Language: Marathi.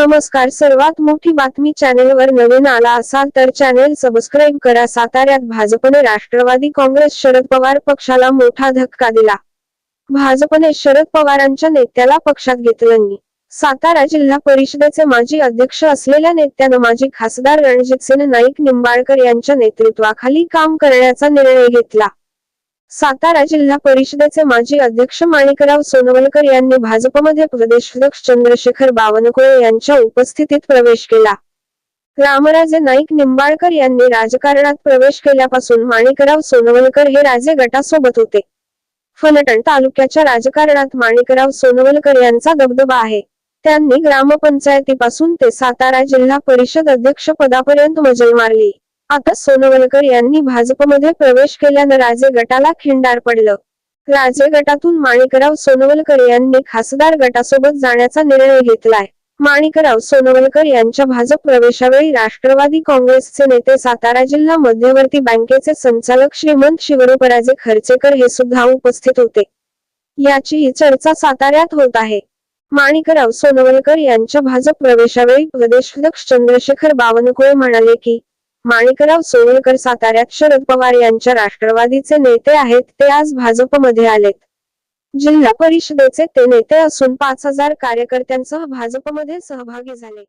नमस्कार. सर्वात मोठी बातमी चॅनेलवर नवीन आला असाल तर चॅनेल सबस्क्राईब करा. साताऱ्यात भाजपने राष्ट्रवादी काँग्रेस शरद पवार पक्षाला मोठा धक्का दिला. भाजपने शरद पवारांच्या नेत्याला पक्षात घेतलं सातारा जिल्हा परिषदेचे माजी अध्यक्ष असलेल्या नेत्यानं माजी खासदार रणजितसिंह नाईक निंबाळकर यांच्या नेतृत्वाखाली काम करण्याचा निर्णय घेतला. सातारा जिल्हा परिषदेचे माजी अध्यक्ष माणिकराव सोनवलकर यांनी भाजपमध्ये प्रदेशाध्यक्ष चंद्रशेखर बावनकुळे यांच्या उपस्थितीत प्रवेश केला. रामराजे नाईक निंबाळकर यांनी राजकारणात प्रवेश केल्यापासून माणिकराव सोनवलकर हे राजे गटासोबत होते. फलटण तालुक्याच्या राजकारणात माणिकराव सोनवलकर यांचा दबदबा आहे. त्यांनी ग्रामपंचायतीपासून ते सातारा जिल्हा परिषद अध्यक्ष पदापर्यंत मजल मारली. आता सोनवलकर यांनी भाजपमध्ये प्रवेश केल्यानं राजे गटाला खिंडार पडलं. राजे गटातून माणिकराव सोनवलकर यांनी खासदार गटासोबत जाण्याचा निर्णय घेतलाय. माणिकराव सोनवलकर यांच्या भाजप प्रवेशावेळी राष्ट्रवादी काँग्रेसचे नेते सातारा जिल्हा मध्यवर्ती बँकेचे संचालक श्रीमंत शिवरूपराजे खर्चेकर हे सुद्धा उपस्थित होते. याचीही चर्चा साताऱ्यात होत आहे. माणिकराव सोनवलकर यांच्या भाजप प्रवेशावेळी प्रदेशाध्यक्ष चंद्रशेखर बावनकुळे म्हणाले की माणिकराव सोनवलकर साताऱ्यात शरद पवार यांच्या राष्ट्रवादीचे नेते आहेत ते आज भाजपमध्ये आलेत. जिल्हा परिषदेचे ते नेते असून पाच हजार कार्यकर्त्यांसह भाजपमध्ये सहभागी झाले.